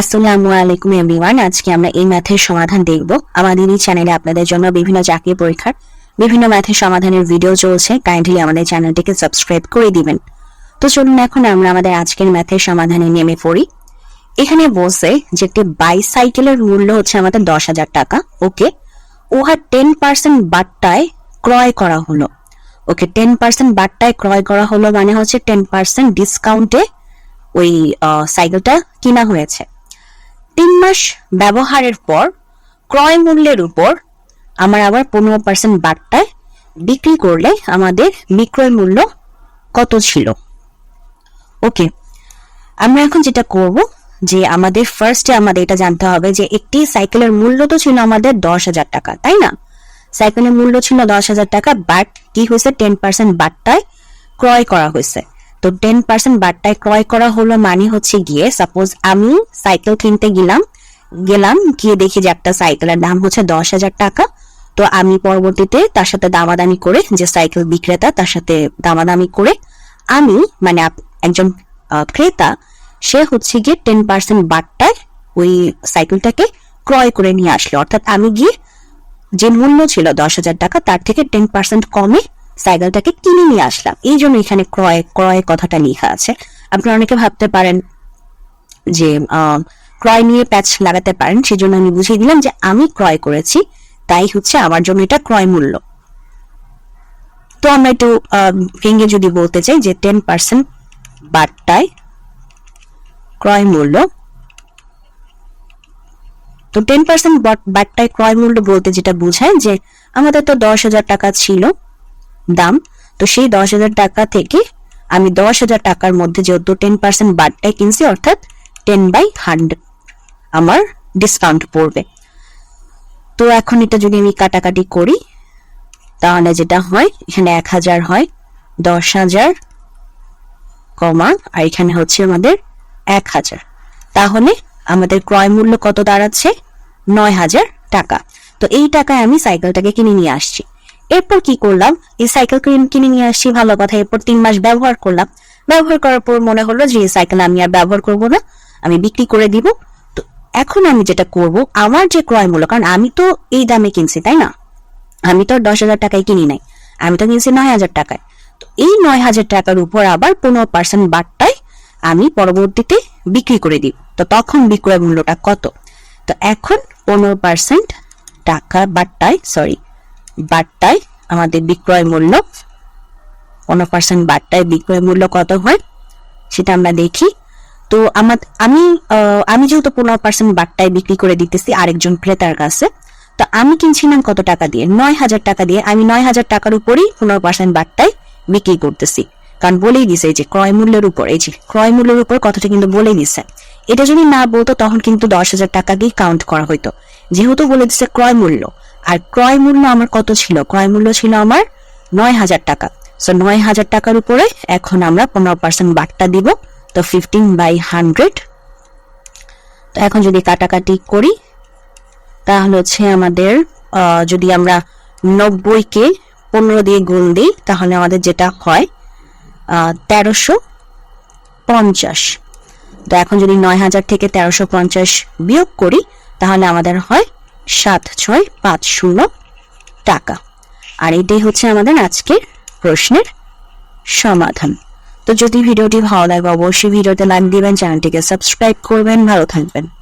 আসসালামু আলাইকুম এভরিওয়ান। আজকে আমরা এই ম্যাথের সমাধান দেখব। আমাদের এই চ্যানেলে আপনাদের জন্য বিভিন্ন চাকরি পরীক্ষার, বিভিন্ন ম্যাথের সমাধানের ভিডিও চলছে। কাইন্ডলি আমাদের চ্যানেলটিকে সাবস্ক্রাইব করে দিবেন। তো চলুন এখন আমরা আমাদের আজকের ম্যাথের সমাধানে নেমে পড়ি। এখানে বসে যে একটি বাইসাইকেলের মূল্য হচ্ছে আমাদের দশ হাজার টাকা। ওকে উহার টেন পার্সেন্ট বাট্টায় ক্রয় করা হলো। ওকে টেন পার্সেন্ট বাট্টায় ক্রয় করা হলো মানে হচ্ছে টেন পার্সেন্ট ডিসকাউন্টে ওই সাইকেলটা কিনা হয়েছে। তিন মাস ব্যবহারের পর ক্রয় মূল্যের উপর আমার আবার পনেরো পার্সেন্ট বাট্টায় বিক্রি করলে আমাদের বিক্রয় মূল্য কত ছিল? ওকে আমরা এখন যেটা করব যে আমাদের ফার্স্টে আমাদের এটা জানতে হবে যে একটি সাইকেলের মূল্য তো ছিল আমাদের দশ হাজার টাকা, তাই না? সাইকেলের মূল্য ছিল দশ হাজার টাকা বাট কি হয়েছে? টেন পার্সেন্ট বাট্টায় ক্রয় করা হয়েছে। তো টেন পার্সেন্ট বাট্টায় ক্রয় করা হলো মানে হচ্ছে গিয়ে সাপোজ আমি সাইকেল কিনতে গেলাম গেলাম, গিয়ে দেখি যে একটা সাইকেলের দাম হচ্ছে দশ হাজার টাকা। তো আমি পরবর্তীতে তার সাথে দামাদামি করে, যে সাইকেল বিক্রেতা, তার সাথে দামাদামি করে আমি মানে একজন ক্রেতা, সে হচ্ছে গিয়ে টেন পার্সেন্ট বাট্টায় ওই সাইকেলটাকে ক্রয় করে নিয়ে আসলো। অর্থাৎ আমি গিয়ে যে মূল্য ছিল দশ হাজার টাকা, তার থেকে টেন পার্সেন্ট কমে সাইকেলটাকে কিনে নিয়ে আসলাম। এই জন্য এখানে ক্রয় ক্রয় কথাটা লেখা আছে। আপনারা অনেকে ভাবতে পারেন যে ক্রয় নিয়ে প্যাচ লাগাতে পারেন, সেজন্য আমি বুঝিয়ে দিলাম যে আমি ক্রয় করেছি, তাই হচ্ছে আমার জন্য এটা ক্রয় মূল্য। তো আমরা একটু ভেঙে যদি বলতে চাই যে টেন পার্সেন্ট বাট্টায় ক্রয় মূল্য। তো টেন পার্সেন্ট বাট্টায় ক্রয় মূল্য বলতে যেটা বোঝায় যে আমাদের তো দশ হাজার টাকা ছিল দাম, তো সেই দশ হাজার টাকা থেকে আমি দশ হাজার টাকার মধ্যে যেহেতু টেন পার্সেন্ট বাট্টায় কিনছি, অর্থাৎ টেন বাই হান্ড্রেড আমার ডিসকাউন্ট পড়বে। তো এখন এটা যদি আমি কাটাকাটি করি, তাহলে যেটা হয়, এখানে এক হাজার হয়, দশ হাজার কমা, আর এখানে হচ্ছে আমাদের এক হাজার। তাহলে আমাদের ক্রয় মূল্য কত দাঁড়াচ্ছে? নয় হাজার টাকা। তো এই টাকায় আমি সাইকেলটাকে কিনে নিয়ে আসছি। এরপর কি করলাম? এই সাইকেল কিনে- কিনে নিয়ে আসছি ভালো কথা। এরপর তিন মাস ব্যবহার করলাম। ব্যবহার করার পর মনে হলো যে, এই সাইকেল আমি আর ব্যবহার করব না। আমি বিক্রি করে দিব। তো এখন আমি যেটা করব, আমার যে ক্রয় মূল্য, কারণ আমি তো এই দামে কিনছি, তাই না? আমি তো দশ হাজার টাকায় কিনি নাই। আমি তো কিনছি নয় হাজার টাকায়। তো এই নয় হাজার টাকার উপর আবার পনেরো পার্সেন্ট বাট্টায় আমি পরবর্তীতে বিক্রি করে দিই তো তখন বিক্রয় মূল্যটা কত? তো এখন পনেরো পার্সেন্ট টাকা বাট্টায় সরি বাট্টায় আমাদের বিক্রয় মূল্য পনেরো পার্সেন্ট বাট্টায় বিক্রয় মূল্য কত হয়, সেটা আমরা দেখি। তো আমার, আমি আমি যেহেতু পনেরো পার্সেন্ট বাট্টায় বিক্রি করে দিতেছি আরেকজন ক্রেতার কাছে, তো আমি কিনছিলাম কত টাকা দিয়ে? নয় হাজার টাকা দিয়ে আমি নয় হাজার টাকার উপরই পনেরো পার্সেন্ট বিক্রি করতেছি। কারণ বলেই দিছে যে ক্রয় মূল্যের উপর, এই যে ক্রয় মূল্যের উপর কথাটা কিন্তু বলেই দিছে। এটা যদি না বলতো তখন কিন্তু দশ হাজার টাকাকেই কাউন্ট করা হইতো। যেহেতু বলে দিছে ক্রয় মূল্য আর ক্রয় মূল্য আমার কত ছিল? ক্রয় মূল্য ছিল আমার নয় হাজার টাকা। সো নয় হাজার টাকার উপরে এখন আমরা পনেরো পার্সেন্ট বাট্টা দিব। তো ফিফটিন বাই হান্ড্রেড তো এখন যদি কাটাকাটি করি, তাহলে হচ্ছে আমাদের যদি আমরা নব্বইকে পনেরো দিয়ে গুণ দিই, তাহলে আমাদের যেটা হয় তেরোশো পঞ্চাশ। তো এখন যদি নয় হাজার থেকে তেরোশো পঞ্চাশ বিয়োগ করি, তাহলে আমাদের হয় সাত ছয় পাঁচ শূন্য টাকা। আর এটাই হচ্ছে আমাদের আজকের প্রশ্নের সমাধান। তো যদি ভিডিওটি ভালো লাগে, অবশ্যই ভিডিওতে লাইক দিবেন, চ্যানেলটিকে সাবস্ক্রাইব করবেন। ভালো থাকবেন।